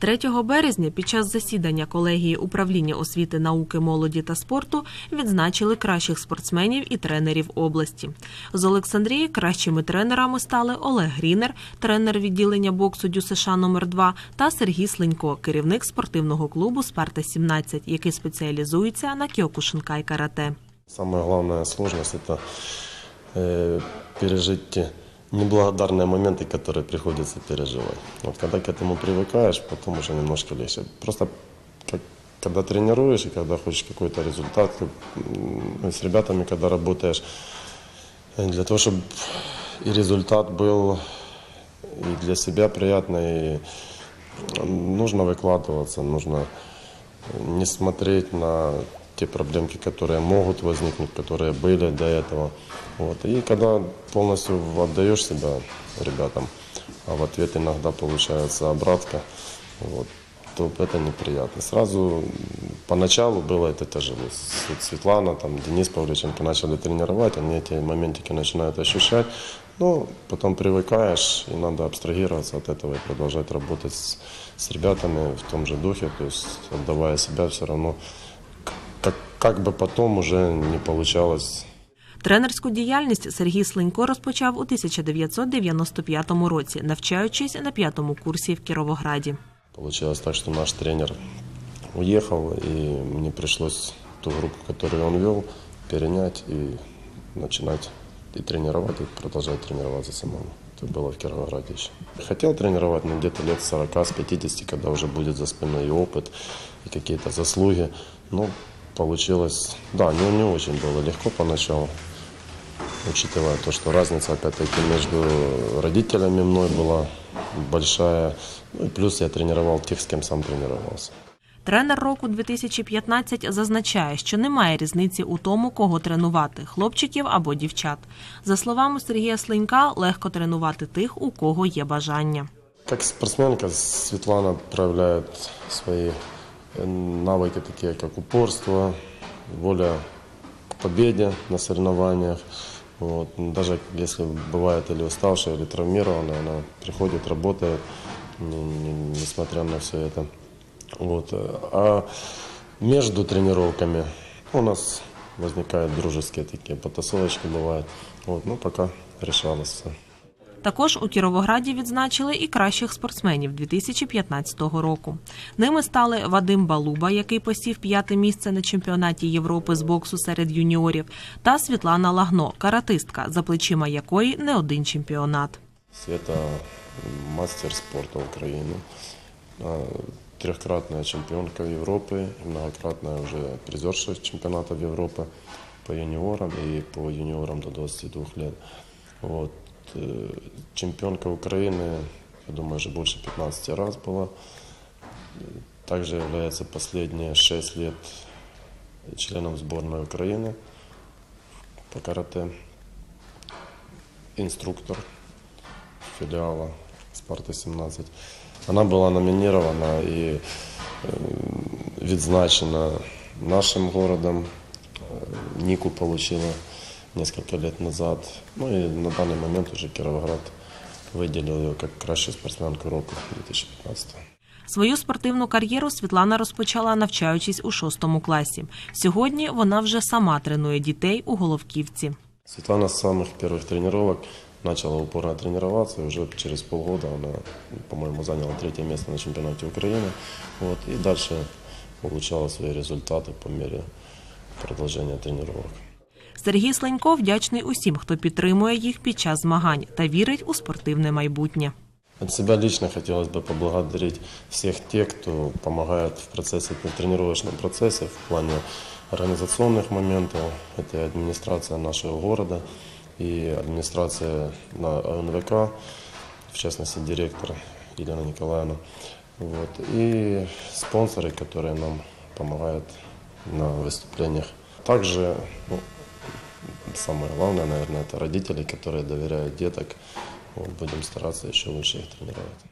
3 березня під час засідання колегії управління освіти, науки, молоді та спорту відзначили кращих спортсменів і тренерів області. З Олександрії кращими тренерами стали Олег Грінер, тренер відділення боксу ДЮСШ номер 2 та Сергій Слинько, керівник спортивного клубу Спарта 17 який спеціалізується на кіокушинкай карате. Самая главная сложность – это э, пережить те неблагодарные моменты, которые приходится переживать. Вот когда к этому привыкаешь, потом уже немножко легче. Просто как- когда тренируешь и когда хочешь какой-то результат, как, м, с ребятами, когда работаешь, э, для того, чтобы и результат был и для себя приятный, и нужно выкладываться, нужно не смотреть на те проблемки, которые могут возникнуть, которые были до этого. Вот. И когда полностью отдаешь себя ребятам, а в ответ иногда получается обратка, вот, то это неприятно. Сразу поначалу было это тяжело. С- Светлана, там, Денис Павличенко начали тренировать, они эти моментики начинают ощущать. Но потом привыкаешь, и надо абстрагироваться от этого и продолжать работать с, с ребятами в том же духе, то есть отдавая себя все равно, как, как бы потом уже не получалось Тренерську діяльність Сергій Слинько розпочав у 1995 році, навчаючись на п'ятому курсі в Кіровограді. Получилось так, что наш тренер уехал, и мне пришлось ту группу, которую он вел, перенять и начинать и тренировать, и продолжать тренироваться самому. Это было в Кировограде еще. Хотел тренировать, но где-то лет 40 с 50, когда уже будет за спиной и опыт, и какие-то заслуги. Но получилось, да, не, не очень было легко поначалу, учитывая то, что разница опять-таки между родителями мной была большая. Ну и плюс я тренировал тех, с кем сам тренировался. Тренер року 2015 зазначає, що немає різниці у тому, кого тренувати хлопчиків або дівчат. За словами Сергія Слинька, легко тренувати тих, у кого є бажання. Как спортсменка Светлана проявляет свои э, навыки, такие как упорство, воля к победе на соревнованиях. Вот. Даже если бывает или уставшая, или травмированная, она приходит, работает, не- не- несмотря на все это. Вот. А между тренировками у нас возникают дружеские такие потасовочки бывают. Вот. Ну, пока решалось все. Також у Кіровограді відзначили і кращих спортсменів 2015 року. Ними стали Вадим Балуба, який посів п'яте місце на чемпіонаті Європи з боксу серед юніорів, та Світлана Лагно, каратистка, за плечима якої не один чемпіонат. Света – мастер спорта Украины, а, трехкратная чемпионка Европы, и многократная уже призерша чемпионатов Европы по юниорам и по юниорам до 22 лет. Вот. э, Чемпионка Украины, я думаю, уже больше 15 раз была. Также является последние 6 лет членом сборной Украины по карате. Инструктор филиала «Спарта-17». Она была номинирована и э, відзначена нашим городом. Э, Нику получила несколько лет назад. Ну и на данный момент уже Кировоград выделил ее как кращую спортсменку року 2015. Свою спортивну кар'єру Світлана розпочала навчаючись у шостому класі. Сьогодні вона вже сама тренує дітей у Головківці. Светлана с самых первых тренировок начала упорно тренироваться, и уже через полгода она, по-моему, заняла третье место на чемпионате Украины. Вот, и дальше получала свои результаты по мере продолжения тренировок. Сергій Сленько вдячний усім, хто підтримує їх під час змагань та вірить у спортивне майбутнє. От себя лично хотелось бы поблагодарить всех тех, кто помогает в процессе, в тренировочном процессе, в плане организационных моментов. Это и администрация нашего города и администрация на ОНВК, в частности директор Елена Николаевна. Вот. И спонсоры, которые нам помогают на выступлениях. Также ну, самое главное, наверное, это родители, которые доверяют деток. Вот, будем стараться еще лучше их тренировать.